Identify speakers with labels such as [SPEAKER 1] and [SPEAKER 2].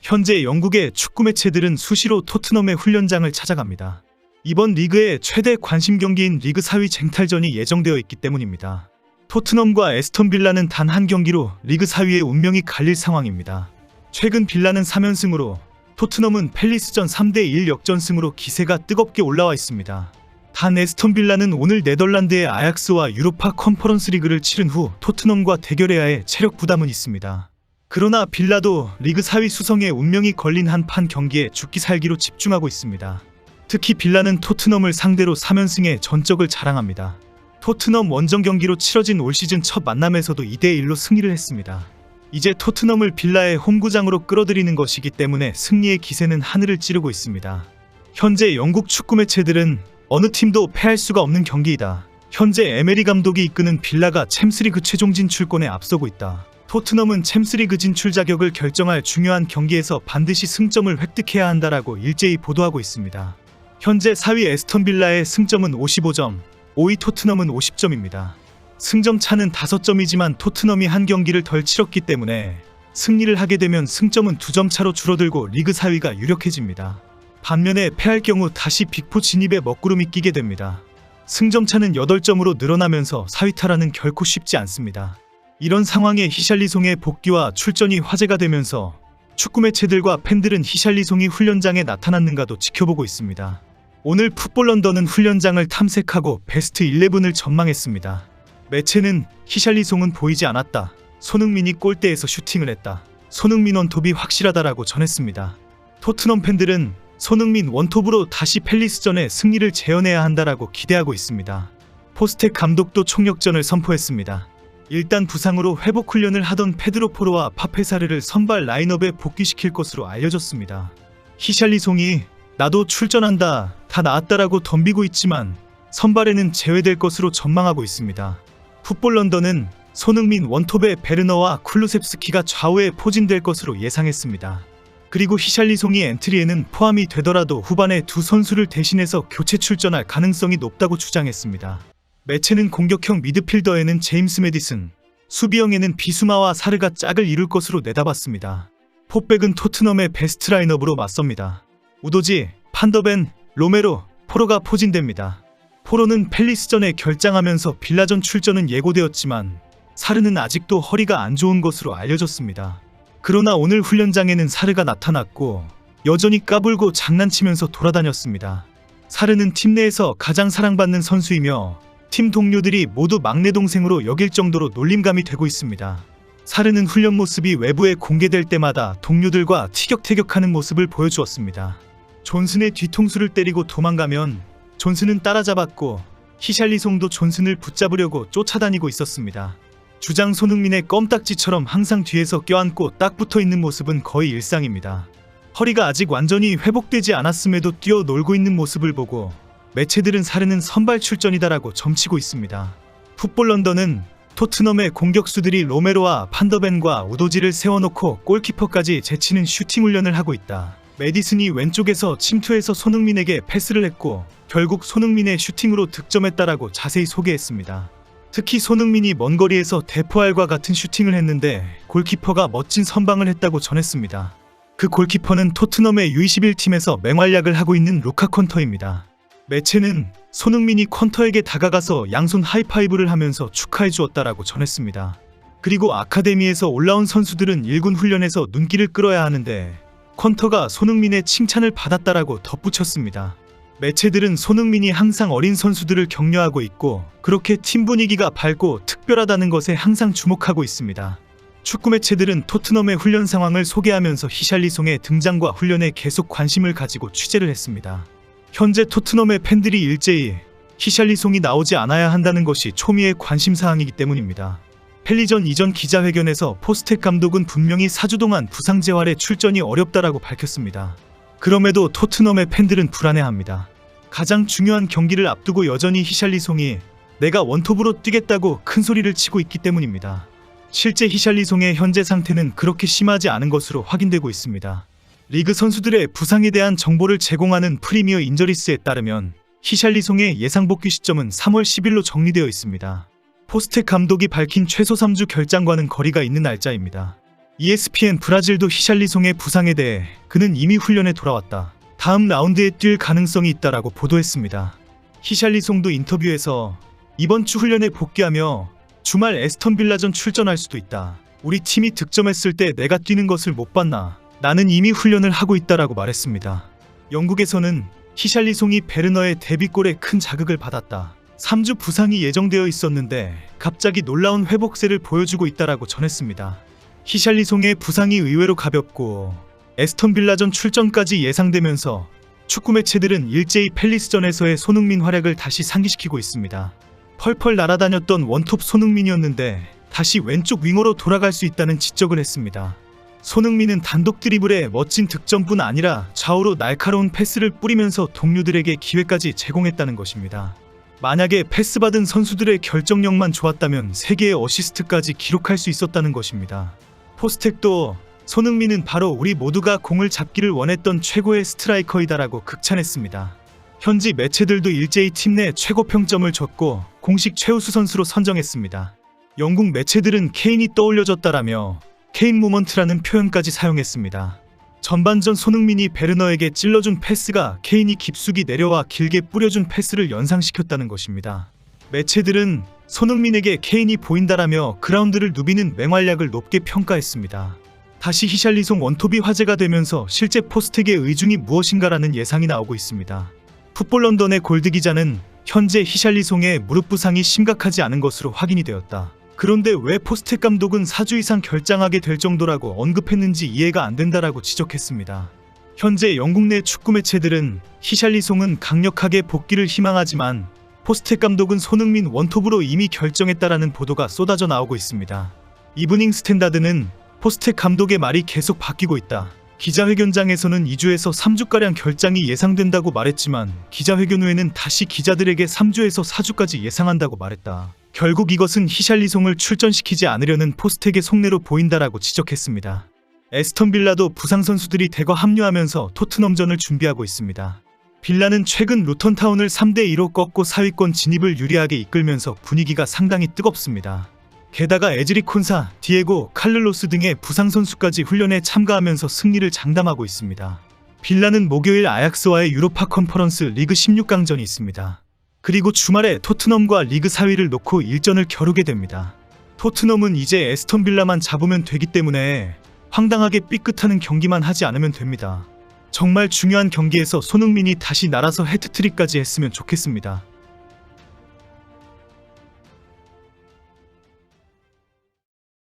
[SPEAKER 1] 현재 영국의 축구 매체들은 수시로 토트넘의 훈련장을 찾아갑니다. 이번 리그의 최대 관심 경기인 리그 4위 쟁탈전이 예정되어 있기 때문입니다. 토트넘과 에스턴 빌라는 단 한 경기로 리그 4위의 운명이 갈릴 상황입니다. 최근 빌라는 3연승으로 토트넘은 펠리스전 3대1 역전승으로 기세가 뜨겁게 올라와 있습니다. 단 에스턴 빌라는 오늘 네덜란드의 아약스와 유로파 컨퍼런스 리그를 치른 후 토트넘과 대결해야 해 체력 부담은 있습니다. 그러나 빌라도 리그 4위 수성에 운명이 걸린 한판 경기에 죽기 살기로 집중하고 있습니다. 특히 빌라는 토트넘을 상대로 3연승의 전적을 자랑합니다. 토트넘 원정 경기로 치러진 올 시즌 첫 만남에서도 2대1로 승리를 했습니다. 이제 토트넘을 빌라의 홈구장으로 끌어들이는 것이기 때문에 승리의 기세는 하늘을 찌르고 있습니다. 현재 영국 축구 매체들은 어느 팀도 패할 수가 없는 경기이다. 현재 에메리 감독이 이끄는 빌라가 챔스리그 최종 진출권에 앞서고 있다. 토트넘은 챔스리그 진출 자격을 결정할 중요한 경기에서 반드시 승점을 획득해야 한다라고 일제히 보도하고 있습니다. 현재 4위 에스턴 빌라의 승점은 55점, 5위 토트넘은 50점입니다. 승점 차는 5점이지만 토트넘이 한 경기를 덜 치렀기 때문에 승리를 하게 되면 승점은 2점 차로 줄어들고 리그 4위가 유력해집니다. 반면에 패할 경우 다시 빅포 진입에 먹구름이 끼게 됩니다. 승점 차는 8점으로 늘어나면서 4위 탈환은 결코 쉽지 않습니다. 이런 상황에 히샬리송의 복귀와 출전이 화제가 되면서 축구 매체들과 팬들은 히샬리송이 훈련장에 나타났는가도 지켜보고 있습니다. 오늘 풋볼 런던은 훈련장을 탐색하고 베스트 11을 전망했습니다. 매체는 히샬리송은 보이지 않았다. 손흥민이 골대에서 슈팅을 했다. 손흥민 원톱이 확실하다라고 전했습니다. 토트넘 팬들은 손흥민 원톱으로 다시 펠리스전에 승리를 재현해야 한다라고 기대하고 있습니다. 포스텍 감독도 총력전을 선포했습니다. 일단 부상으로 회복 훈련을 하던 페드로 포로와 파페사르를 선발 라인업에 복귀시킬 것으로 알려졌습니다. 히샬리송이 나도 출전한다, 다 나았다라고 덤비고 있지만 선발에는 제외될 것으로 전망하고 있습니다. 풋볼 런던은 손흥민 원톱의 베르너와 쿨루셉스키가 좌우에 포진될 것으로 예상했습니다. 그리고 히샬리송이 엔트리에는 포함이 되더라도 후반에 두 선수를 대신해서 교체 출전할 가능성이 높다고 주장했습니다. 매체는 공격형 미드필더에는 제임스 메디슨, 수비형에는 비수마와 사르가 짝을 이룰 것으로 내다봤습니다. 포백은 토트넘의 베스트 라인업으로 맞섭니다. 우도지, 판더벤, 로메로, 포로가 포진됩니다. 포로는 펠리스전에 결장하면서 빌라전 출전은 예고되었지만 사르는 아직도 허리가 안 좋은 것으로 알려졌습니다. 그러나 오늘 훈련장에는 사르가 나타났고 여전히 까불고 장난치면서 돌아다녔습니다. 사르는 팀 내에서 가장 사랑받는 선수이며 팀 동료들이 모두 막내 동생으로 여길 정도로 놀림감이 되고 있습니다. 사르는 훈련 모습이 외부에 공개될 때마다 동료들과 티격태격하는 모습을 보여주었습니다. 존슨의 뒤통수를 때리고 도망가면 존슨은 따라잡았고 히샬리송도 존슨을 붙잡으려고 쫓아다니고 있었습니다. 주장 손흥민의 껌딱지처럼 항상 뒤에서 껴안고 딱 붙어 있는 모습은 거의 일상입니다. 허리가 아직 완전히 회복되지 않았음에도 뛰어 놀고 있는 모습을 보고 매체들은 사르는 선발 출전이다라고 점치고 있습니다. 풋볼 런던은 토트넘의 공격수들이 로메로와 판더벤과 우도지를 세워놓고 골키퍼까지 제치는 슈팅 훈련을 하고 있다. 메디슨이 왼쪽에서 침투해서 손흥민에게 패스를 했고 결국 손흥민의 슈팅으로 득점했다라고 자세히 소개했습니다. 특히 손흥민이 먼 거리에서 대포알과 같은 슈팅을 했는데 골키퍼가 멋진 선방을 했다고 전했습니다. 그 골키퍼는 토트넘의 U21팀에서 맹활약을 하고 있는 루카 콘터입니다. 매체는 손흥민이 콘터에게 다가가서 양손 하이파이브를 하면서 축하해 주었다라고 전했습니다. 그리고 아카데미에서 올라온 선수들은 1군 훈련에서 눈길을 끌어야 하는데 콘터가 손흥민의 칭찬을 받았다라고 덧붙였습니다. 매체들은 손흥민이 항상 어린 선수들을 격려하고 있고 그렇게 팀 분위기가 밝고 특별하다는 것에 항상 주목하고 있습니다. 축구 매체들은 토트넘의 훈련 상황을 소개하면서 히샬리송의 등장과 훈련에 계속 관심을 가지고 취재를 했습니다. 현재 토트넘의 팬들이 일제히 히샬리송이 나오지 않아야 한다는 것이 초미의 관심 사항이기 때문입니다. 펠리전 이전 기자회견에서 포스텍 감독은 분명히 4주 동안 부상 재활에 출전이 어렵다라고 밝혔습니다. 그럼에도 토트넘의 팬들은 불안해합니다. 가장 중요한 경기를 앞두고 여전히 히샬리송이 내가 원톱으로 뛰겠다고 큰 소리를 치고 있기 때문입니다. 실제 히샬리송의 현재 상태는 그렇게 심하지 않은 것으로 확인되고 있습니다. 리그 선수들의 부상에 대한 정보를 제공하는 프리미어 인저리스에 따르면 히샬리송의 예상 복귀 시점은 3월 10일로 정리되어 있습니다. 포스텍 감독이 밝힌 최소 3주 결장과는 거리가 있는 날짜입니다. ESPN 브라질도 히샬리송의 부상에 대해 그는 이미 훈련에 돌아왔다. 다음 라운드에 뛸 가능성이 있다라고 보도했습니다. 히샬리송도 인터뷰에서 이번 주 훈련에 복귀하며 주말 에스턴 빌라전 출전할 수도 있다. 우리 팀이 득점했을 때 내가 뛰는 것을 못 봤나? 나는 이미 훈련을 하고 있다라고 말했습니다. 영국에서는 히샬리송이 베르너의 데뷔골에 큰 자극을 받았다. 3주 부상이 예정되어 있었는데 갑자기 놀라운 회복세를 보여주고 있다라고 전했습니다. 히샬리송의 부상이 의외로 가볍고 에스턴 빌라전 출전까지 예상되면서 축구 매체들은 일제히 펠리스전에서의 손흥민 활약을 다시 상기시키고 있습니다. 펄펄 날아다녔던 원톱 손흥민이었는데 다시 왼쪽 윙어로 돌아갈 수 있다는 지적을 했습니다. 손흥민은 단독 드리블에 멋진 득점뿐 아니라 좌우로 날카로운 패스를 뿌리면서 동료들에게 기회까지 제공했다는 것입니다. 만약에 패스 받은 선수들의 결정력만 좋았다면 3개의 어시스트까지 기록할 수 있었다는 것입니다. 포스텍도 손흥민은 바로 우리 모두가 공을 잡기를 원했던 최고의 스트라이커이다라고 극찬했습니다. 현지 매체들도 일제히 팀 내 최고 평점을 줬고 공식 최우수 선수로 선정했습니다. 영국 매체들은 케인이 떠올려졌다라며 케인 모먼트라는 표현까지 사용했습니다. 전반전 손흥민이 베르너에게 찔러준 패스가 케인이 깊숙이 내려와 길게 뿌려준 패스를 연상시켰다는 것입니다. 매체들은 손흥민에게 케인이 보인다라며 그라운드를 누비는 맹활약을 높게 평가했습니다. 다시 히샬리송 원톱이 화제가 되면서 실제 포스텍의 의중이 무엇인가라는 예상이 나오고 있습니다. 풋볼 런던의 골드 기자는 현재 히샬리송의 무릎 부상이 심각하지 않은 것으로 확인이 되었다. 그런데 왜 포스텍 감독은 4주 이상 결장하게 될 정도라고 언급했는지 이해가 안 된다라고 지적했습니다. 현재 영국 내 축구 매체들은 히샬리송은 강력하게 복귀를 희망하지만 포스텍 감독은 손흥민 원톱으로 이미 결정했다라는 보도가 쏟아져 나오고 있습니다. 이브닝 스탠다드는 포스텍 감독의 말이 계속 바뀌고 있다. 기자회견장에서는 2주에서 3주가량 결장이 예상된다고 말했지만 기자회견 후에는 다시 기자들에게 3주에서 4주까지 예상한다고 말했다. 결국 이것은 히샬리송을 출전시키지 않으려는 포스텍의 속내로 보인다라고 지적했습니다. 에스턴 빌라도 부상 선수들이 대거 합류하면서 토트넘전을 준비하고 있습니다. 빌라는 최근 루턴타운을 3대 2로 꺾고 4위권 진입을 유리하게 이끌면서 분위기가 상당히 뜨겁습니다. 게다가 에즈리 콘사, 디에고, 칼르로스 등의 부상 선수까지 훈련에 참가하면서 승리를 장담하고 있습니다. 빌라는 목요일 아약스와의 유로파 컨퍼런스 리그 16강전이 있습니다. 그리고 주말에 토트넘과 리그 4위를 놓고 일전을 겨루게 됩니다. 토트넘은 이제 에스턴 빌라만 잡으면 되기 때문에 황당하게 삐끗하는 경기만 하지 않으면 됩니다. 정말 중요한 경기에서 손흥민이 다시 날아서 해트트릭까지 했으면 좋겠습니다.